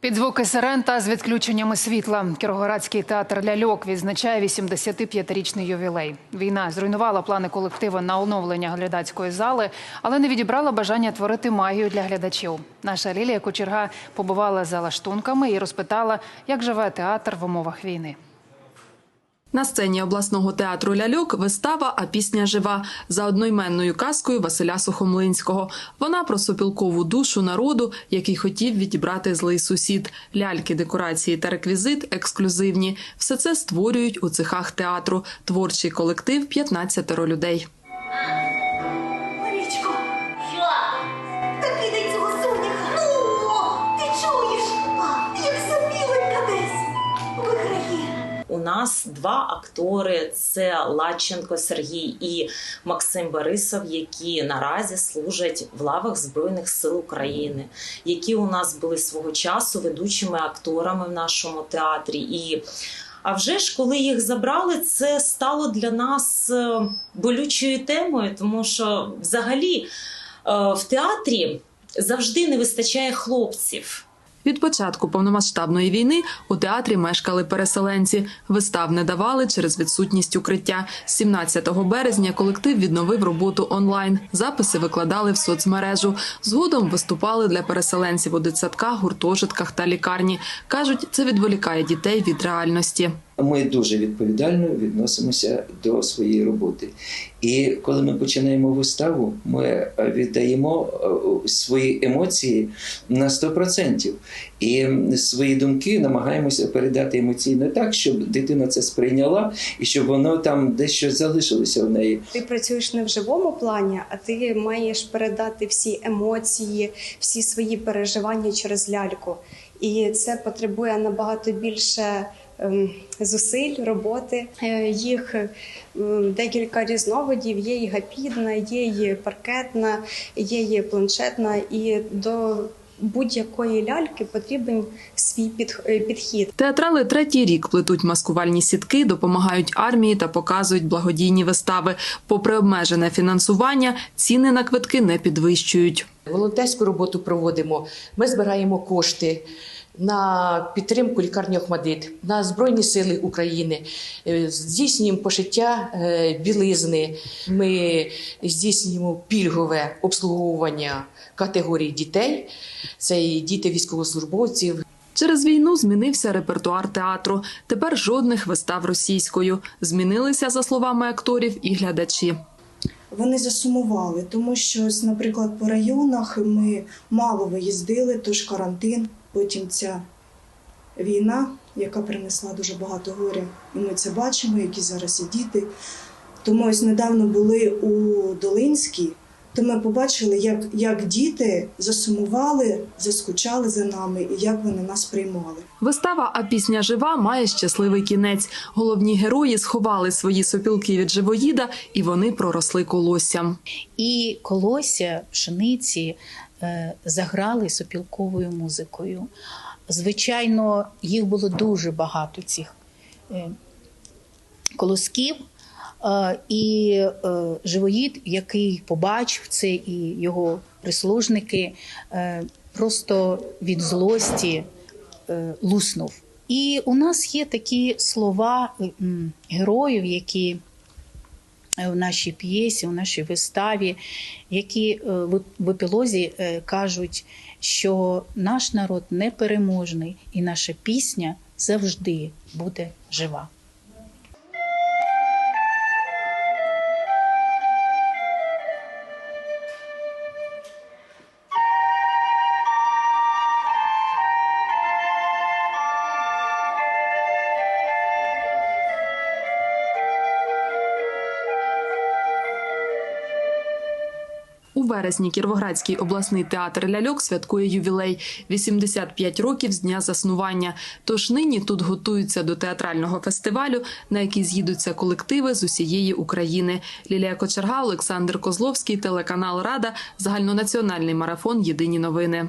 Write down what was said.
Під звуки сирен та з відключеннями світла Кіровоградський театр ляльок відзначає 85-річний ювілей. Війна зруйнувала плани колективу на оновлення глядацької зали, але не відібрала бажання творити магію для глядачів. Наша Лілія Кочерга побувала за лаштунками і розпитала, як живе театр в умовах війни. На сцені обласного театру ляльок вистава, а пісня жива за одноіменною казкою Василя Сухомлинського. Вона про сопілкову душу народу, який хотів відібрати злий сусід. Ляльки, декорації та реквізит ексклюзивні. Все це створюють у цехах театру. Творчий колектив 15 людей. Нас два актори: це Лаченко Сергій і Максим Борисов, які наразі служать в лавах Збройних сил України, які у нас були свого часу ведучими акторами в нашому театрі. І а вже ж, коли їх забрали, це стало для нас е, болючою темою, тому що взагалі е, в театрі завжди не вистачає хлопців. Від початку повномасштабної війни у театрі мешкали переселенці. Вистав не давали через відсутність укриття. З 17 березня колектив відновив роботу онлайн. Записи викладали в соцмережу. Згодом виступали для переселенців у дитсадках, гуртожитках та лікарні. кажуть, це відволікає дітей від реальності. Ми дуже відповідально відносимося до своєї роботи. І коли ми починаємо виставу, ми віддаємо е, свої емоції на 100%. І свої думки намагаємося передати емоційно так, щоб дитина це сприйняла і щоб воно там дещо залишилося в неї. Ти працюєш не в живому плані, а ти маєш передати всі емоції, всі свої переживання через ляльку. І це потребує набагато більше зусиль, роботи. Е, Їх ем, декілька різновидів. Є і гапідна, є і паркетна, є і планшетна. І до будь-якої ляльки потрібен свій е, підхід. Театрали третій рік плетуть маскувальні сітки, допомагають армії та показують благодійні вистави. Попри обмежене фінансування, ціни на квитки не підвищують. Волонтерську роботу проводимо. Ми збираємо кошти на підтримку лікарні Охмадит, на Збройні Сили України, Е, здійснюємо пошиття е, білизни. Ми здійснюємо пільгове обслуговування категорій дітей. Це і діти військовослужбовців, Через війну змінився репертуар театру. Тепер жодних вистав російською. Змінилися, за словами акторів, і глядачі. Вони засумували, тому що, ось, наприклад, по районах ми мало виїздили, тож карантин, потім ця війна, яка принесла дуже багато горя. І ми це бачимо, які зараз і діти. Тому ось недавно були у Долинській, то ми побачили, як, як діти засумували, заскучали за нами і як вони нас приймали. Вистава А пісня жива має щасливий кінець. Головні герої сховали свої сопілки від живоїда, і вони проросли колоссям. і колосся пшениці е, заграли сопілковою музикою. Звичайно, їх було дуже багато цих е, колосків. Е, І е, живоїд, який побачив це, і його прислужники е, просто від злості луснув. І у нас є такі слова героїв, які в нашій п'єсі, у нашій виставі, які в- епілозі кажуть, що наш народ непереможний і наша пісня завжди буде жива. Вересні Кіровоградський обласний театр ляльок святкує ювілей 85 років з дня заснування. Тож нині тут готуються до театрального фестивалю, на який з'їдуться колективи з усієї України. Лілія Кочерга, Олександр Козловський, телеканал Рада, загальнонаціональний марафон Єдині новини.